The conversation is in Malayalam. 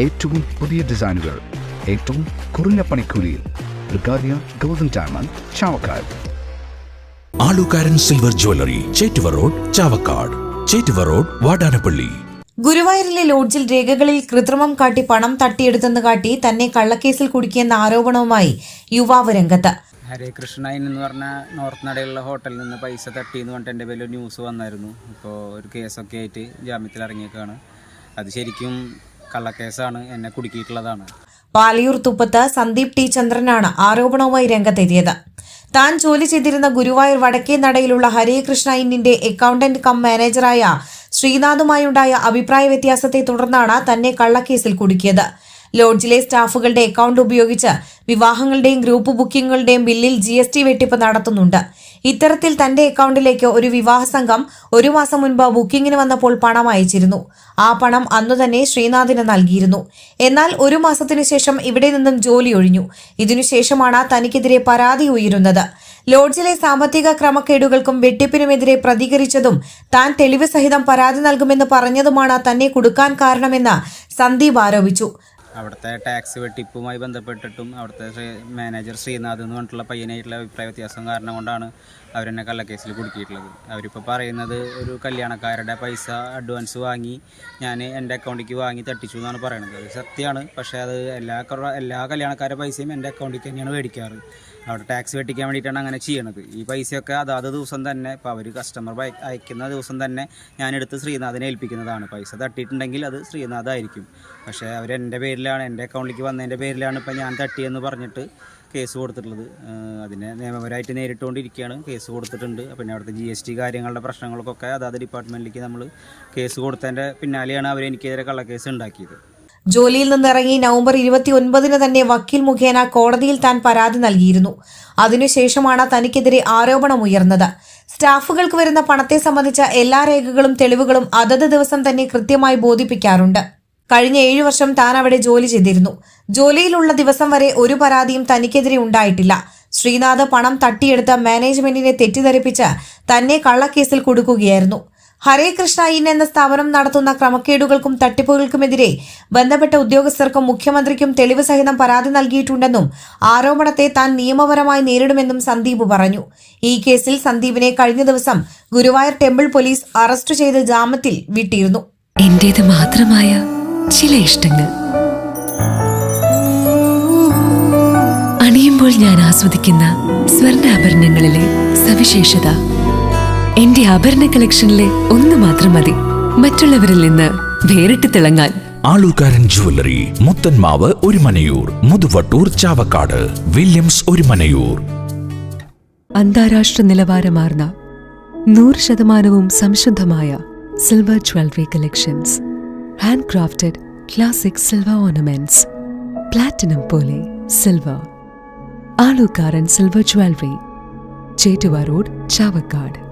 ഏറ്റവും പുതിയ ഡിസൈനുകൾ ഏറ്റവും കുറഞ്ഞ പണിക്കൂലിയിൽ ബ്രിഗാദിയ golden diamond Chavakkad. Alukkaran silver jewellery Chettuva road Chavakkad. Chettuva road Vadanappally. ഗുരുവായൂരിലെ ലോഡ്ജിൽ രേഖകളിൽ കൃത്രിമം കാട്ടി പണം തട്ടിയെടുത്തെന്ന് കാട്ടി തന്നെ കള്ളക്കേസിൽ കുടുക്കിയെന്ന ആരോപണവുമായി യുവാവ് രംഗത്ത്. ഹരേ കൃഷ്ണ ഇൻ എന്ന് പറഞ്ഞ നോർത്ത് നടയിലുള്ള ഹോട്ടലിൽ നിന്ന് പൈസ തട്ടി എന്ന് പറഞ്ഞിട്ട് എന്റെ പേരിൽ ന്യൂസ് വന്നായിരുന്നു. ഇപ്പോൾ ഒരു കേസൊക്കെ ആയിട്ട് ജാമ്യത്തിൽ ഇറങ്ങിയേക്കാണ് അത് ശരിക്കും കള്ളക്കേസാണ് എന്നെ കുടുക്കിയിട്ടുള്ളതാണ്. പാലിയൂർ തുപ്പത്ത് സന്ദീപ് ടി ചന്ദ്രനാണ് ആരോപണവുമായി രംഗത്തെത്തിയത്. താൻ ജോലി ചെയ്തിരുന്ന ഗുരുവായൂർ വടക്കേ നടയിലുള്ള ഹരേകൃഷ്ണ ഇന്നിന്റെ അക്കൗണ്ടന്റ് കം മാനേജറായ ശ്രീനാഥുമായുണ്ടായ അഭിപ്രായ വ്യത്യാസത്തെ തുടർന്നാണ് തന്നെ കള്ളക്കേസിൽ കുടുക്കിയത്. ലോഡ്ജിലെ സ്റ്റാഫുകളുടെ അക്കൗണ്ട് ഉപയോഗിച്ച് വിവാഹങ്ങളുടെയും ഗ്രൂപ്പ് ബുക്കിംഗുകളുടെയും ബില്ലിൽ ജി എസ് ടി വെട്ടിപ്പ് നടത്തുന്നുണ്ട്. ഇത്തരത്തിൽ തന്റെ അക്കൗണ്ടിലേക്ക് ഒരു വിവാഹ സംഘം ഒരു മാസം മുൻപ് ബുക്കിംഗിന് വന്നപ്പോൾ പണം അയച്ചിരുന്നു. ആ പണം അന്നു തന്നെ ശ്രീനാഥിന് നൽകിയിരുന്നു. എന്നാൽ ഒരു മാസത്തിനു ശേഷം ഇവിടെ നിന്നും ജോലി ഒഴിഞ്ഞു. ഇതിനുശേഷമാണ് തനിക്കെതിരെ പരാതി ഉയരുന്നത്. ലോഡ്ജിലെ സാമ്പത്തിക ക്രമക്കേടുകൾക്കും വെട്ടിപ്പിനുമെതിരെ പ്രതികരിച്ചതും താൻ തെളിവ് സഹിതം പരാതി നൽകുമെന്ന് പറഞ്ഞതുമാണ് തന്നെ കൊടുക്കാൻ കാരണമെന്ന് സന്ദീപ് ആരോപിച്ചു. അവിടുത്തെ ടാക്സ് വെട്ടിപ്പുമായി ബന്ധപ്പെട്ടിട്ടും അവിടുത്തെ മാനേജർ ശ്രീനാഥ് എന്ന് പറഞ്ഞിട്ടുള്ള പയ്യനായിട്ടുള്ള അഭിപ്രായ വ്യത്യാസം കാരണം കൊണ്ടാണ് അവരെന്നെ കള്ളക്കേസിൽ കുടുക്കിയിട്ടുള്ളത്. അവരിപ്പോൾ പറയുന്നത് ഒരു കല്യാണക്കാരുടെ പൈസ അഡ്വാൻസ് വാങ്ങി ഞാൻ എന്റെ അക്കൗണ്ടിലേക്ക് വാങ്ങി തട്ടിച്ചു എന്നാണ് പറയുന്നത് അത് സത്യമാണ്. പക്ഷേ അത് എല്ലാ എല്ലാ കല്യാണക്കാരുടെ പൈസയും എന്റെ അക്കൗണ്ടിലേക്ക് തന്നെയാണ് മേടിക്കാറ്. അവിടെ ടാക്സ് വെട്ടിക്കാൻ വേണ്ടിയിട്ടാണ് അങ്ങനെ ചെയ്യണത്. ഈ പൈസയൊക്കെ അതാത് ദിവസം തന്നെ ഇപ്പോൾ അവർ കസ്റ്റമർ അയക്കുന്ന ദിവസം തന്നെ ഞാനെടുത്ത് ശ്രീനാഥിനെ ഏൽപ്പിക്കുന്നതാണ്. പൈസ തട്ടിയിട്ടുണ്ടെങ്കിൽ അത് ശ്രീനാഥായിരിക്കും. പക്ഷേ അവർ എന്റെ പേരിലാണ് എന്റെ അക്കൗണ്ടിലേക്ക് വന്നതിന്റെ പേരിലാണ് ഇപ്പോൾ ഞാൻ തട്ടിയെന്ന് പറഞ്ഞിട്ട് കേസ് കൊടുത്തിട്ടുള്ളത്. അതിനെ നിയമപരമായിട്ട് നേരിട്ടുകൊണ്ടിരിക്കുകയാണ്. കേസ് കൊടുത്തിട്ടുണ്ട്. പിന്നെ അവിടുത്തെ ജി എസ് ടി കാര്യങ്ങളുടെ പ്രശ്നങ്ങൾക്കൊക്കെ അതാത് ഡിപ്പാർട്ട്മെന്റിലേക്ക് നമ്മൾ കേസ് കൊടുത്തതിന്റെ പിന്നാലെയാണ് അവർ എനിക്കെതിരെ കള്ളക്കേസ് ഉണ്ടാക്കിയത്. ജോലിയിൽ നിന്നിറങ്ങി നവംബർ ഇരുപത്തി ഒൻപതിന് തന്നെ വക്കീൽ മുഖേന കോടതിയിൽ താൻ പരാതി നൽകിയിരുന്നു. അതിനുശേഷമാണ് തനിക്കെതിരെ ആരോപണമുയർന്നത് സ്റ്റാഫുകൾക്ക് വരുന്ന പണത്തെ സംബന്ധിച്ച എല്ലാ രേഖകളും തെളിവുകളും അതത് ദിവസം തന്നെ കൃത്യമായി ബോധിപ്പിക്കാറുണ്ട്. കഴിഞ്ഞ ഏഴു വർഷം താൻ അവിടെ ജോലി ചെയ്തിരുന്നു. ജോലിയിലുള്ള ദിവസം വരെ ഒരു പരാതിയും തനിക്കെതിരെ ഉണ്ടായിട്ടില്ല. ശ്രീനാഥ് പണം തട്ടിയെടുത്ത മാനേജ്മെന്റിനെ തെറ്റിദ്ധരിപ്പിച്ച് തന്നെ കള്ളക്കേസിൽ കൊടുക്കുകയായിരുന്നു. ഹരേ കൃഷ്ണ ഇൻ എന്ന സ്ഥാപനം നടത്തുന്ന ക്രമക്കേടുകൾക്കും തട്ടിപ്പുകൾക്കുമെതിരെ ബന്ധപ്പെട്ട ഉദ്യോഗസ്ഥർക്കും മുഖ്യമന്ത്രിക്കും തെളിവ് സഹിതം പരാതി നൽകിയിട്ടുണ്ടെന്നും ആരോപണത്തെ താൻ നിയമപരമായി നേരിടുമെന്നും സന്ദീപ് പറഞ്ഞു. ഈ കേസിൽ സന്ദീപിനെ കഴിഞ്ഞ ദിവസം ഗുരുവായൂർ ടെമ്പിൾ പോലീസ് അറസ്റ്റ് ചെയ്ത് ജാമ്യത്തിൽ വിട്ടിരുന്നു. എന്റേത് മാത്രമായ ചില ഇഷ്ടങ്ങൾ. അണിയുമ്പോൾ ഞാൻ ആസ്വദിക്കുന്ന സ്വർണാഭരണങ്ങളിലെ സവിശേഷത. എന്റെ ആഭരണ കളക്ഷനിലെ ഒന്ന് മാത്രം മതി. മറ്റുള്ളവരിൽ നിന്ന് വേറിട്ട് തിളങ്ങാൻ. Alukkaran Muthanmavu Muthanmavu Orumanayur Muthuvattur Chavakkad Williams Orumanayur. അന്താരാഷ്ട്ര നിലവാരമാർന്ന നൂറ് ശതമാനവും സംശുദ്ധമായ silver jewellery collections handcrafted classic silver ornaments platinum പോലെ silver Alukkaran silver jewellery Chettuva road Chavakkad.